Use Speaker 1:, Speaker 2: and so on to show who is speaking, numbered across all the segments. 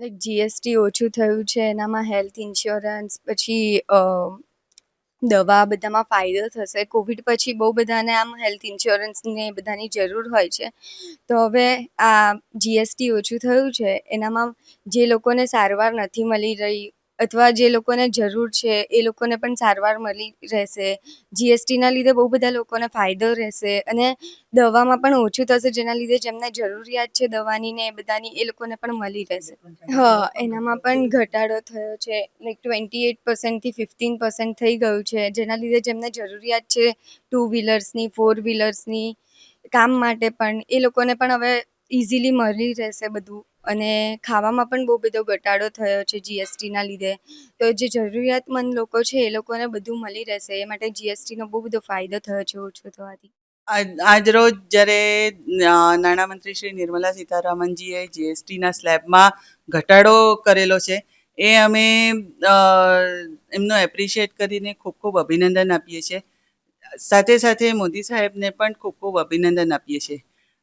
Speaker 1: Like GST ઓછું થયું છે, એનામાં હેલ્થ ઇન્સ્યોરન્સ પછી દવા બધામાં ફાયદો થશે. કોવિડ પછી બહુ બધાને આમ હેલ્થ ઇન્સ્યોરન્સને બધાની જરૂર હોય છે. તો હવે આ જીએસટી ઓછું થયું છે, એનામાં જે લોકોને સારવાર નથી મળી રહી અથવા જે લોકોને જરૂર છે એ લોકોને પણ સારવાર મળી રહેશે. જીએસટીના લીધે બહુ બધા લોકોને ફાયદો રહેશે અને દવામાં પણ ઓછું થશે જેના લીધે જેમને જરૂરિયાત છે દવાની ને એ બધાની એ લોકોને પણ મળી રહેશે. હા એનામાં પણ ઘટાડો થયો છે લાઈક ટ્વેન્ટી એટ પર્સન્ટથી ફિફ્ટીન પર્સન્ટ થઈ ગયું છે જેના લીધે જેમને જરૂરિયાત છે ટુ વ્હીલર્સની ફોર વ્હીલર્સની કામ માટે પણ એ લોકોને પણ હવે ઇઝીલી મળી રહેશે બધું. અને ખાવામાં પણ બહુ બધો ઘટાડો થયો છે જીએસટીના લીધે. તો જે જરૂરિયાતમંદ લોકો છે એ લોકોને બધું મળી રહેશે, એ માટે જીએસટીનો બહુ બધો ફાયદો થયો છે ઓછો થવાથી.
Speaker 2: આજ, આજરોજ જ્યારે નાણામંત્રી શ્રી નિર્મલા સીતારામનજીએ જીએસટીના સ્લેબમાં ઘટાડો કરેલો છે, એ અમે એમનો એપ્રિશિએટ કરીને ખૂબ ખૂબ અભિનંદન આપીએ છીએ. સાથે સાથે મોદી સાહેબને પણ ખૂબ ખૂબ અભિનંદન આપીએ છીએ.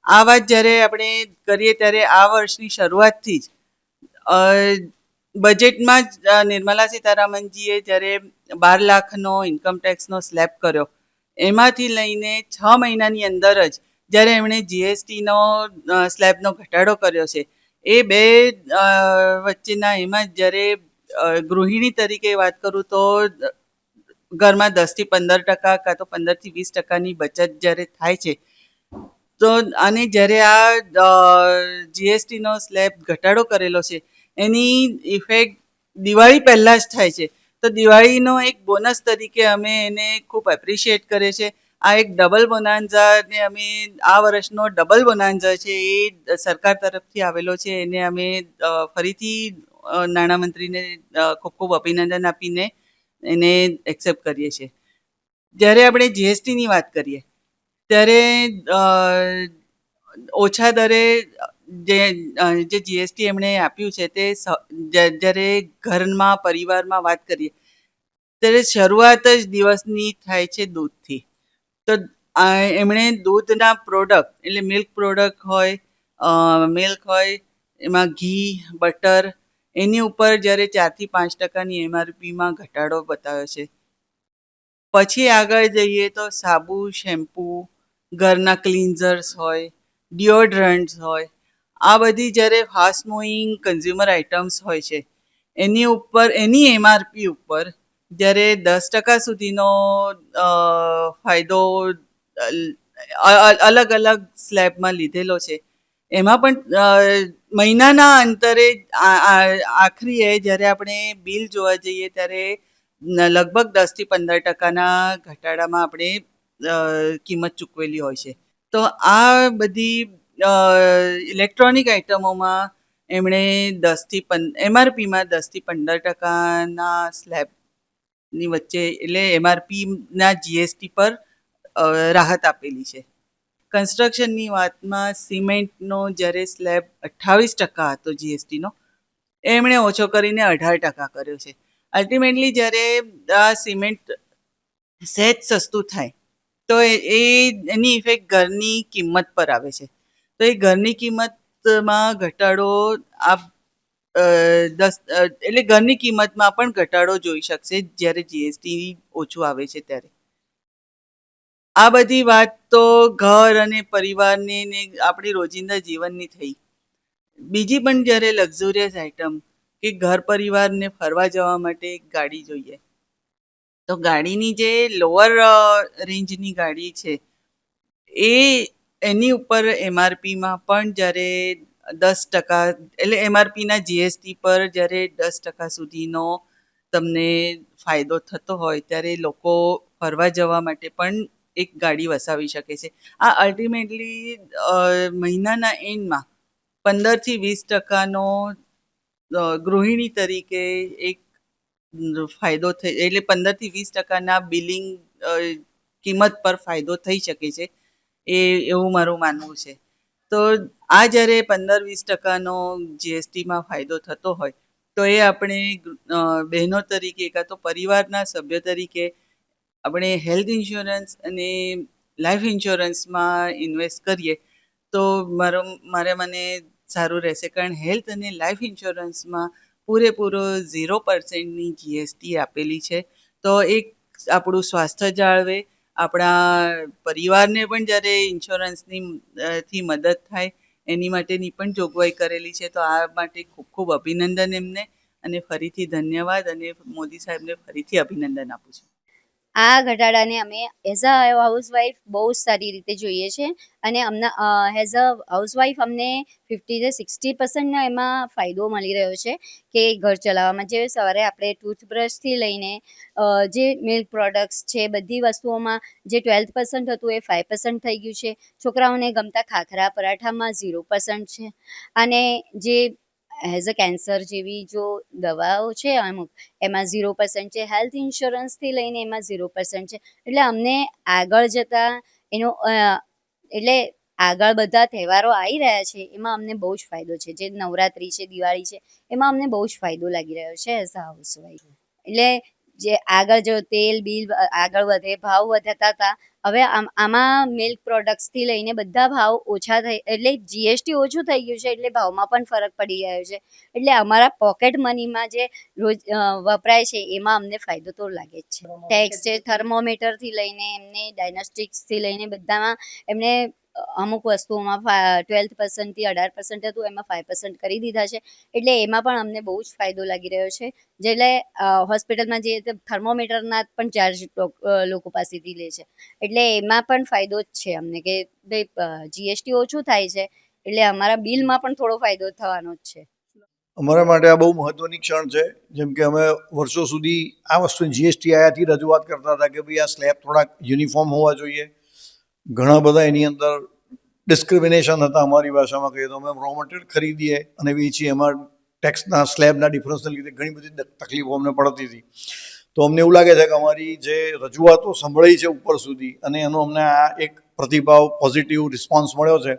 Speaker 2: આ વાત જ્યારે આપણે કરીએ ત્યારે આ વર્ષની શરૂઆતથી જ બજેટમાં જ નિર્મલા સીતારામનજીએ જ્યારે બાર લાખનો ઇન્કમ ટેક્સનો સ્લેબ કર્યો, એમાંથી લઈને છ મહિનાની અંદર જ જ્યારે એમણે જીએસટીનો સ્લેબનો ઘટાડો કર્યો છે, એ બે વચ્ચેના એમાં જ્યારે ગૃહિણી તરીકે વાત કરું તો, ઘરમાં દસથી પંદર ટકા કાં તો પંદરથી વીસ ટકાની બચત જ્યારે થાય છે તો અને જ્યારે આ જીએસટીનો સ્લેબ ઘટાડો કરેલો છે, એની ઇફેક્ટ દિવાળી પહેલાં જ થાય છે. તો દિવાળીનો એક બોનસ તરીકે અમે એને ખૂબ એપ્રિશિએટ કરે છે આ એક ડબલ બોનાન્ઝાને અમે આ વર્ષનો ડબલ બોનાન્ઝા છે એ સરકાર તરફથી આવેલો છે. એને અમે ફરીથી નાણામંત્રીને ખૂબ ખૂબ અભિનંદન આપીને એને એક્સેપ્ટ કરીએ છીએ. જ્યારે આપણે જીએસટીની વાત કરીએ ત્યારે ઓછા દરે જે જે જીએસટી એમણે આપ્યું છે તે જ્યારે ઘરમાં, પરિવારમાં વાત કરીએ, ત્યારે શરૂઆત જ દિવસની થાય છે દૂધથી. તો એમણે દૂધના પ્રોડક્ટ એટલે મિલ્ક પ્રોડક્ટ હોય મિલ્ક હોય, એમાં ઘી બટર એની ઉપર જ્યારે ચારથી પાંચ ટકાની એમઆરપીમાં ઘટાડો બતાવ્યો છે. પછી આગળ જઈએ તો સાબુ, શેમ્પૂ ઘરના ક્લિન્ઝર્સ હોય ડિઓડ્રન્ટ્સ હોય, આ બધી જ્યારે ફાસ્ટ મૂવિંગ કન્ઝ્યુમર આઇટમ્સ હોય છે, એની ઉપર, એની એમઆરપી ઉપર જ્યારે દસ ટકા સુધીનો ફાયદો અલગ અલગ સ્લેબમાં લીધેલો છે, એમાં પણ મહિનાના અંતરે આખરીએ જ્યારે આપણે બિલ જોવા જઈએ ત્યારે, લગભગ દસથી પંદર ટકાના ઘટાડામાં આપણે કિંમત ચૂકવેલી હોય છે. તો આ બધી ઇલેક્ટ્રોનિક આઇટમોમાં એમણે દસથી પં એમઆરપીમાં દસથી પંદર ટકાના સ્લેબની વચ્ચે, એટલે એમઆરપીના જીએસટી પર રાહત આપેલી છે. કન્સ્ટ્રક્શનની વાતમાં સિમેન્ટનો જ્યારે સ્લેબ અઠ્ઠાવીસ ટકા હતો જીએસટીનો એમણે ઓછો કરીને અઢાર ટકા કર્યો છે. અલ્ટિમેટલી જ્યારે આ સિમેન્ટ સહેજ સસ્તું થાય તો એ એની ઇફેક્ટ ઘરની કિંમત પર આવે છે. તો એ ઘરની કિંમતમાં ઘટાડો આપ દસ એટલે ઘરની કિંમતમાં પણ ઘટાડો જોઈ શકશે જ્યારે જીએસટી ઓછું આવે છે ત્યારે. આ બધી વાત તો ઘર અને પરિવારને ને આપણી રોજિંદા જીવનની થઈ. બીજી પણ જ્યારે લક્ઝુરિયસ આઇટમ કે ઘર પરિવારને ફરવા જવા માટે ગાડી જોઈએ તો ગાડીની જે લોઅર રેન્જની ગાડી છે, એ એની ઉપર એમઆરપીમાં પણ જ્યારે દસ ટકા, એટલે એમઆરપીના જીએસટી પર જ્યારે દસ ટકા સુધીનો તમને ફાયદો થતો હોય, ત્યારે લોકો ફરવા જવા માટે પણ એક ગાડી વસાવી શકે છે. આ અલ્ટિમેટલી મહિનાના એન્ડમાં પંદરથી વીસ ટકાનો ગૃહિણી તરીકે એક ફાયદો થઈ, એટલે પંદરથી વીસ ટકાના બિલિંગ કિંમત પર ફાયદો થઈ શકે છે, એ, એવું મારું માનવું છે. તો આ જ્યારે પંદર વીસ ટકાનો જીએસટીમાં ફાયદો થતો હોય, તો એ આપણે બહેનો તરીકે કાં તો પરિવારના સભ્ય તરીકે આપણે હેલ્થ ઇન્સ્યોરન્સ અને લાઈફ ઇન્સ્યોરન્સમાં ઇન્વેસ્ટ કરીએ, તો મારો, મારે મને સારું રહેશે. કારણ હેલ્થ અને લાઈફ ઇન્સ્યોરન્સમાં પૂરેપૂરો ઝીરો પર્સન્ટની જીએસટી આપેલી છે. તો એક આપણું સ્વાસ્થ્ય જાળવે, આપણા પરિવારને પણ જ્યારે ઇન્સ્યોરન્સની થી મદદ થાય, એની માટેની પણ જોગવાઈ કરેલી છે. તો આ માટે ખૂબ ખૂબ અભિનંદન એમને અને ફરીથી ધન્યવાદ અને મોદી સાહેબને ફરીથી અભિનંદન આપું છું.
Speaker 3: આ ઘટાડાને અમે એઝ અ હાઉસવાઈફ બહુ જ સારી રીતે જોઈએ છે. અને અમને એઝ અ હાઉસવાઈફ અમને ફિફ્ટી થી સિક્સટી પર્સન્ટનો એમાં ફાયદો મળી રહ્યો છે કે ઘર ચલાવવામાં. જે સવારે આપણે ટૂથબ્રશથી લઈને જે મિલ્ક પ્રોડક્ટ્સ છે, બધી વસ્તુઓમાં જે ટ્વેલ્થ પર્સન્ટ હતું એ ફાઇવ પર્સન્ટ થઈ ગયું છે. છોકરાઓને ગમતા ખાખરા પરાઠામાં ઝીરો પર્સન્ટ છે. અને જે એઝ અ કેન્સર જેવી જો દવાઓ છે અમુક, એમાં ઝીરો પર્સન્ટ છે હેલ્થ ઇન્સ્યોરન્સથી લઈને એમાં ઝીરો પર્સન્ટ છે. એટલે અમને આગળ જતાં એનો એટલે આગળ બધા તહેવારો આવી રહ્યા છે, એમાં અમને બહુ જ ફાયદો છે. જે નવરાત્રી છે, દિવાળી છે, એમાં અમને બહુ જ ફાયદો લાગી રહ્યો છે એઝ અ હાઉસવાઈફ એટલે જે આગળ જો તેલ બિલ આગળ વધે ભાવ વધતા હતા હવે આમ- મિલ્ક પ્રોડક્ટ્સથી લઈને બધા ભાવ ઓછા થઈ એટલે જીએસટી ઓછું થઈ ગયું છે એટલે ભાવમાં પણ ફરક પડી ગયો છે. એટલે અમારા પોકેટ મનીમાં જે રોજ વપરાય છે એમાં અમને ફાયદો તો લાગે જ છે. ટેક્સ છે થર્મોમીટરથી લઈને. એમને ડાયગ્નોસ્ટિક્સથી લઈને બધામાં એમને અમુક વસ્તુઓમાં ટ્વેલ્થ પર્સન્ટથી અઢાર પર્સન્ટ હતું, એમાં ફાઇવ પર્સન્ટ કરી દીધા છે. એટલે એમાં પણ અમને બહુ જ ફાયદો લાગી રહ્યો છે. જેટલે હોસ્પિટલમાં જઈએ તો થર્મોમીટરના પણ ચાર્જ લોકો પાસેથી લે છે. એટલે એમાં પણ ફાયદો જ છે અમને કે ભાઈ જીએસટી ઓછું થાય છે, એટલે અમારા બિલમાં પણ થોડો ફાયદો થવાનો જ છે.
Speaker 4: અમારા માટે આ બહુ મહત્વની ક્ષણ છે, જેમ કે અમે વર્ષો સુધી આ વસ્તુ જીએસટી આયાથી રજૂઆત કરતા હતા કે ભાઈ આ સ્લેબ થોડાક યુનિફોર્મ હોવા જોઈએ. ઘણા બધા એની અંદર ડિસ્ક્રિમિનેશન હતા અમારી ભાષામાં કહીએ તો. અમે રો મટીરિયલ ખરીદીએ અને વેચીએ. એમાં ટેક્સના સ્લેબના ડિફરન્સને લીધે ઘણી બધી તકલીફો અમને પડતી હતી. તો અમને એવું લાગે છે કે અમારી જે રજૂઆતો સંભળાઈ છે ઉપર સુધી અને એનો અમને આ એક પ્રતિભાવ પોઝિટિવ રિસ્પોન્સ મળ્યો છે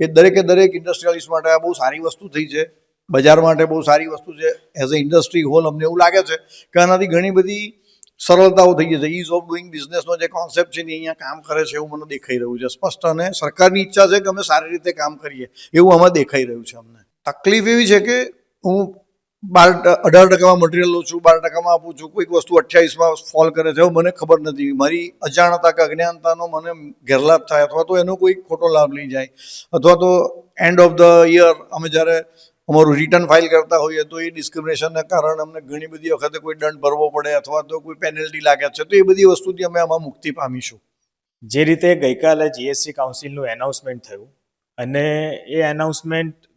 Speaker 4: એ દરેકે દરેક ઇન્ડસ્ટ્રીઅલિસ્ટ માટે આ બહુ સારી વસ્તુ થઈ છે. બજાર માટે બહુ સારી વસ્તુ છે. એઝ અ ઇન્ડસ્ટ્રી હોલ અમને એવું લાગે છે કે આનાથી ઘણી બધી સરળતાઓ થઈ ગઈ છે. ઇઝ ઓફ ડુઈંગ બિઝનેસનો જે કોન્સેપ્ટ છે ને અહીંયા કામ કરે છે એવું મને દેખાઈ રહ્યું છે. સ્પષ્ટ અને સરકારની ઈચ્છા છે કે અમે સારી રીતે કામ કરીએ. એવું આમાં દેખાઈ રહ્યું છે અમને. તકલીફ એવી છે કે હું બાર અઢાર ટકામાં મટીરિયલ લઉં છું, બાર ટકામાં આપું છું. કોઈક વસ્તુ અઠ્યાવીસમાં ફોલ કરે છે મને ખબર નથી. મારી અજાણતા કે અજ્ઞાનતાનો મને ગેરલાભ થાય અથવા તો એનો કોઈ ખોટો લાભ લઈ જાય. અથવા તો એન્ડ ઓફ ધ યર અમે જ્યારે અમારું રિટર્ન ફાઇલ કરતા હોઈએ તો એ ડિસ્ક્રિમિનેશનને કારણે અમને ઘણી બધી વખતે કોઈ દંડ ભરવો પડે અથવા તો કોઈ પેનલ્ટી લાગે છે, તો એ બધી વસ્તુથી અમે આમાં મુક્તિ પામીશું.
Speaker 5: જે રીતે ગઈકાલે જીએસટી કાઉન્સિલનું એનાઉન્સમેન્ટ થયું અને એ એનાઉન્સમેન્ટ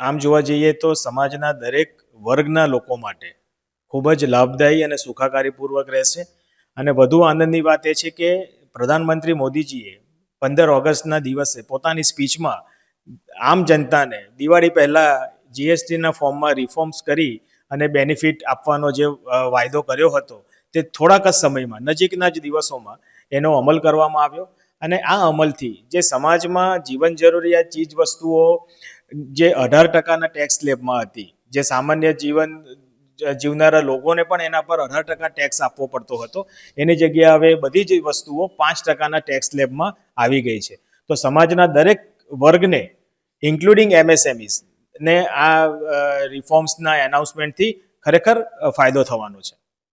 Speaker 5: આમ જોવા જઈએ તો સમાજના દરેક વર્ગના લોકો માટે ખૂબ જ લાભદાયી અને સુખાકારીપૂર્વક રહેશે. અને વધુ આનંદની વાત એ છે કે પ્રધાનમંત્રી મોદીજીએ પંદર ઓગસ્ટના દિવસે પોતાની સ્પીચમાં આમ જનતાને દિવાળી પહેલાં જીએસટીના ફોર્મમાં રિફોર્મ્સ કરી અને બેનિફિટ આપવાનો જે વાયદો કર્યો હતો તે થોડાક જ સમયમાં, નજીકના જ દિવસોમાં એનો અમલ કરવામાં આવ્યો. અને આ અમલથી જે સમાજમાં જીવન જરૂરિયાત ચીજ વસ્તુઓ જે અઢાર ટકાના ટેક્સ સ્લેબમાં હતી, જે સામાન્ય જીવન જીવનારા લોકોને પણ એના પર અઢાર ટકા ટેક્સ આપવો પડતો હતો, એની જગ્યાએ હવે બધી જ વસ્તુઓ પાંચ ટકાના ટેક્સ સ્લેબમાં આવી ગઈ છે. તો સમાજના દરેક વર્ગને ઇન્ક્લુડિંગ એમએસએમઈસ ને આ રિફોર્મ્સના એનાઉન્સમેન્ટથી ખરેખર ફાયદો થવાનો છે.